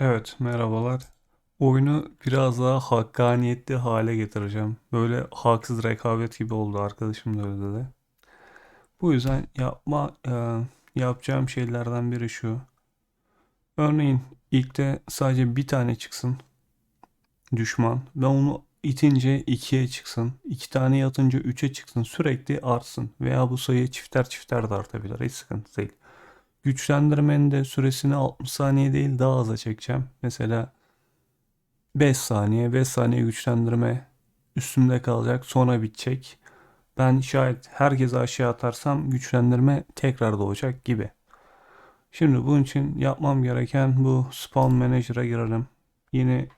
Evet, merhabalar. Oyunu biraz daha hakkaniyetli hale getireceğim. Böyle haksız rekabet gibi oldu arkadaşım da öyle dedi. Bu yüzden yapma e, yapacağım şeylerden biri şu. Örneğin ilkte sadece bir tane çıksın düşman ve onu itince ikiye çıksın. iki tane yatınca üçe çıksın. Sürekli artsın. Veya bu sayı çifter çifter de artabilir. Hiç sıkıntı değil. Güçlendirmenin de süresini 60 saniye değil daha aza çekeceğim. Mesela 5 saniye, 5 saniye güçlendirme üstümde kalacak. Sonra bitecek. Ben şayet herkese aşağı atarsam güçlendirme tekrar doğacak gibi. Şimdi bunun için yapmam gereken bu Spawn Manager'a girelim. Yeni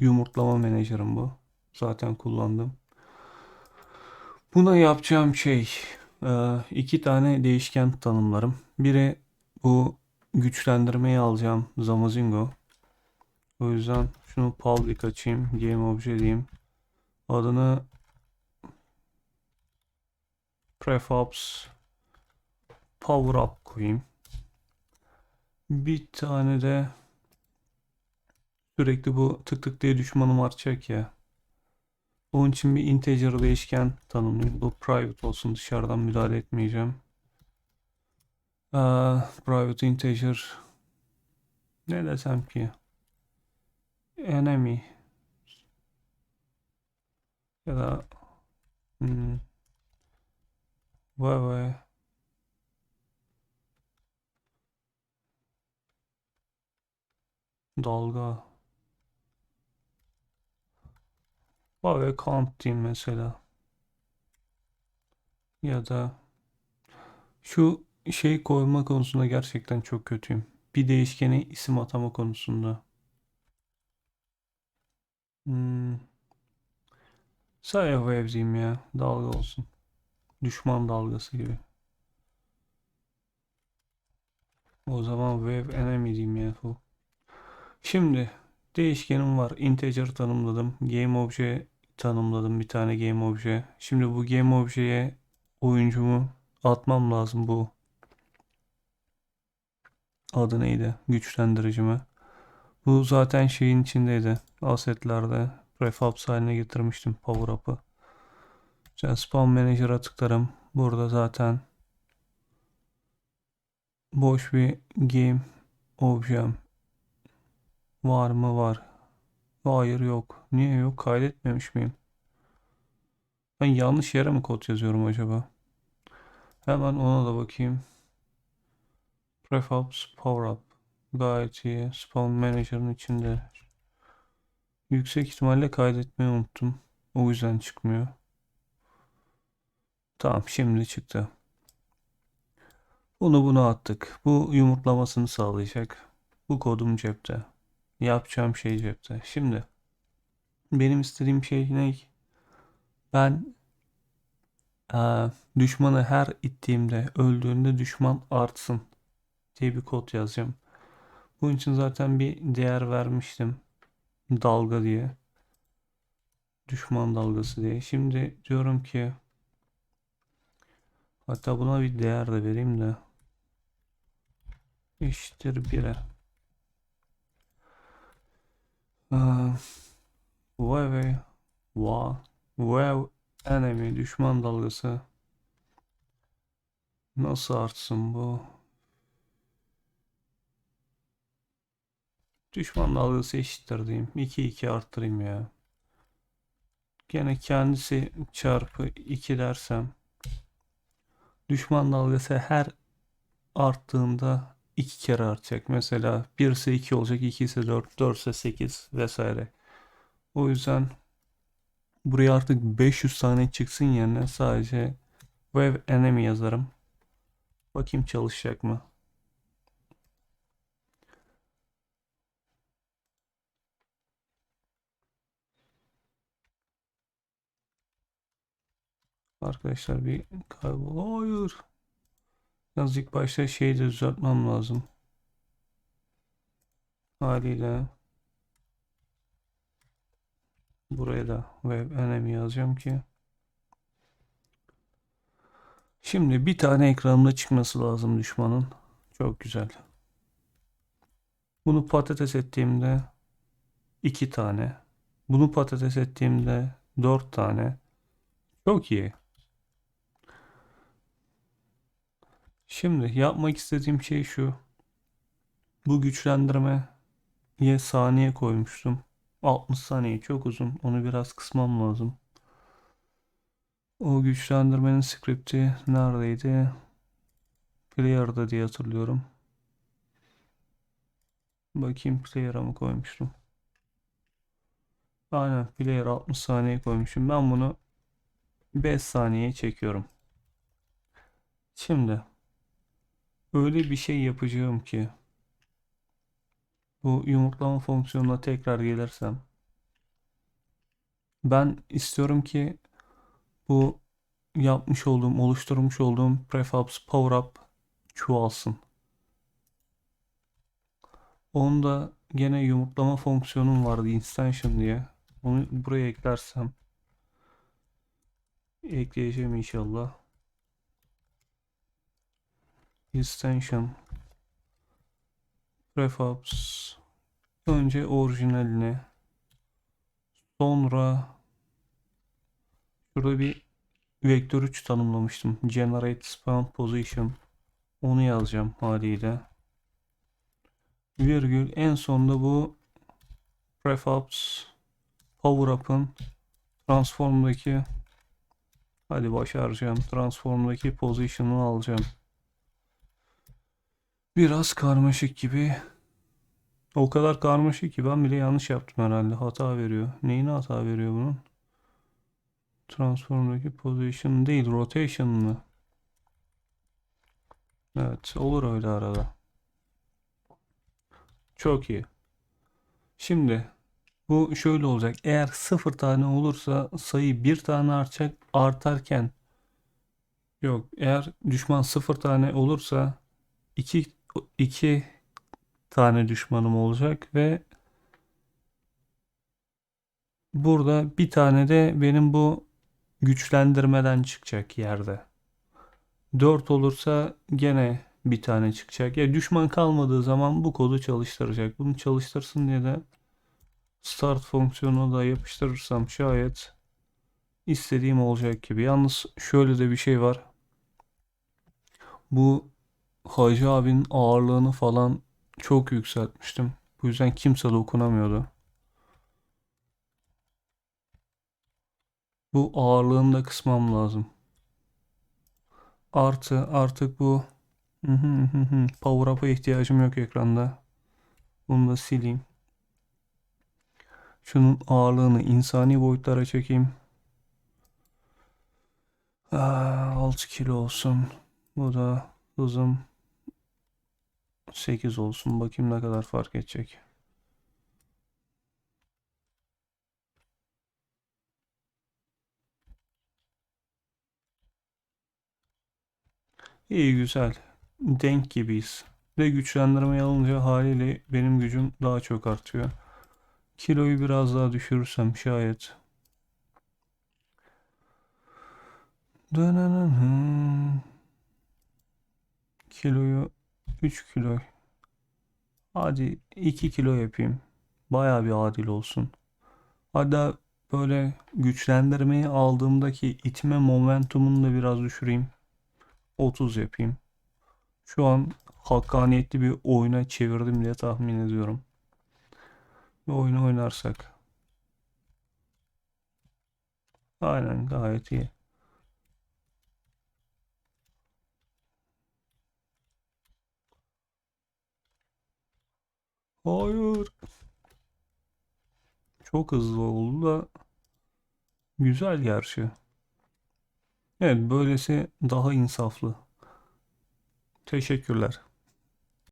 yumurtlama menajerim bu. Zaten kullandım. Buna yapacağım şey iki tane değişken tanımlarım. Biri bu güçlendirmeyi alacağım Zamazingo. O yüzden şunu public açayım. Game obje diyeyim. Adını prefabs power up koyayım. Bir tane de sürekli bu tık tık diye düşmanım artacak ya. Onun için bir integer değişken tanımlayayım. Bu private olsun. Dışarıdan müdahale etmeyeceğim. Aa, private integer ne desem ki enemy ya da hmm, vay vay dalga vay count diyeyim mesela ya da şu şey koyma konusunda gerçekten çok kötüyüm. Bir değişkene isim atama konusunda. Hmm. Wave diyeyim ya. Dalga olsun. Düşman dalgası gibi. O zaman wave enemy diyeyim ya. Şimdi değişkenim var. Integer tanımladım. Game obje tanımladım. Bir tane game obje. Şimdi bu game objeye oyuncumu atmam lazım bu adı neydi? Güçlendiricime. Bu zaten şeyin içindeydi. Assetlerde prefabs haline getirmiştim power up'ı. Şimdi spawn manager'a tıklarım. Burada zaten boş bir game objem var mı var. Hayır yok. Niye yok? Kaydetmemiş miyim? Ben yanlış yere mi kod yazıyorum acaba? Hemen ona da bakayım. Prefabs Power Up. Gayet iyi. Spawn Manager'ın içinde. Yüksek ihtimalle kaydetmeyi unuttum. O yüzden çıkmıyor. Tamam şimdi çıktı. Bunu buna attık. Bu yumurtlamasını sağlayacak. Bu kodum cepte. Yapacağım şey cepte. Şimdi benim istediğim şey ne? Ben eee, düşmanı her ittiğimde öldüğünde düşman artsın diye bir kod yazacağım. Bunun için zaten bir değer vermiştim. Dalga diye. Düşman dalgası diye. Şimdi diyorum ki hatta buna bir değer de vereyim de eşittir 1'e. Aa, Wave wa wave enemy düşman dalgası nasıl artsın bu? Düşman dalgası eşittir diyeyim. 2 2 arttırayım ya. Gene kendisi çarpı 2 dersem düşman dalgası her arttığında 2 kere artacak. Mesela 1 ise 2 olacak, 2 ise 4, 4 ise 8 vesaire. O yüzden buraya artık 500 tane çıksın yerine sadece wave enemy yazarım. Bakayım çalışacak mı? Arkadaşlar bir kaybol. Hayır. İlk başta şeyi de düzeltmem lazım. Haliyle buraya da web enemy yazacağım ki Şimdi bir tane ekranımda çıkması lazım düşmanın. Çok güzel. Bunu patates ettiğimde iki tane. Bunu patates ettiğimde dört tane. Çok iyi. Şimdi yapmak istediğim şey şu. Bu güçlendirmeye saniye koymuştum. 60 saniye çok uzun. Onu biraz kısmam lazım. O güçlendirmenin skripti neredeydi? Player'da diye hatırlıyorum. Bakayım player'a mı koymuştum? Aynen player 60 saniye koymuşum. Ben bunu 5 saniyeye çekiyorum. Şimdi öyle bir şey yapacağım ki bu yumurtlama fonksiyonuna tekrar gelirsem ben istiyorum ki bu yapmış olduğum, oluşturmuş olduğum prefabs power up çoğalsın. Onda gene yumurtlama fonksiyonum vardı instantion diye. Onu buraya eklersem ekleyeceğim inşallah. Extension prefabs önce orijinaline sonra şurada bir vektör 3 tanımlamıştım. Generate spawn position onu yazacağım haliyle. Virgül en sonunda bu prefabs power up'ın transform'daki hadi başaracağım. Transform'daki position'ı alacağım. Biraz karmaşık gibi. O kadar karmaşık ki ben bile yanlış yaptım herhalde. Hata veriyor. Neyine hata veriyor bunun? Transform'daki position değil, rotation mı? Evet, olur öyle arada. Çok iyi. Şimdi bu şöyle olacak. Eğer sıfır tane olursa sayı bir tane artacak artarken yok. Eğer düşman sıfır tane olursa iki, iki tane düşmanım olacak ve burada bir tane de benim bu güçlendirmeden çıkacak yerde. 4 olursa gene bir tane çıkacak. Ya düşman kalmadığı zaman bu kodu çalıştıracak. Bunu çalıştırsın diye de start fonksiyonunu da yapıştırırsam şayet istediğim olacak gibi. Yalnız şöyle de bir şey var. Bu Hacı abinin ağırlığını falan çok yükseltmiştim. Bu yüzden kimse dokunamıyordu. Bu ağırlığını da kısmam lazım. Artı artık bu power up'a ihtiyacım yok ekranda. Bunu da sileyim. Şunun ağırlığını insani boyutlara çekeyim. Aa, 6 kilo olsun. Bu da hızım 8 olsun. Bakayım ne kadar fark edecek. İyi güzel. Denk gibiyiz. Ve güçlendirmeyi alınca haliyle benim gücüm daha çok artıyor. Kiloyu biraz daha düşürürsem şayet. Kiloyu 3 kilo. Hadi 2 kilo yapayım. Baya bir adil olsun. Hatta böyle güçlendirmeyi aldığımdaki itme momentumunu da biraz düşüreyim. 30 yapayım. Şu an hakkaniyetli bir oyuna çevirdim diye tahmin ediyorum. Bir oyunu oynarsak. Aynen gayet iyi. Hayır. Çok hızlı oldu da güzel gerçi. Evet böylesi daha insaflı. Teşekkürler.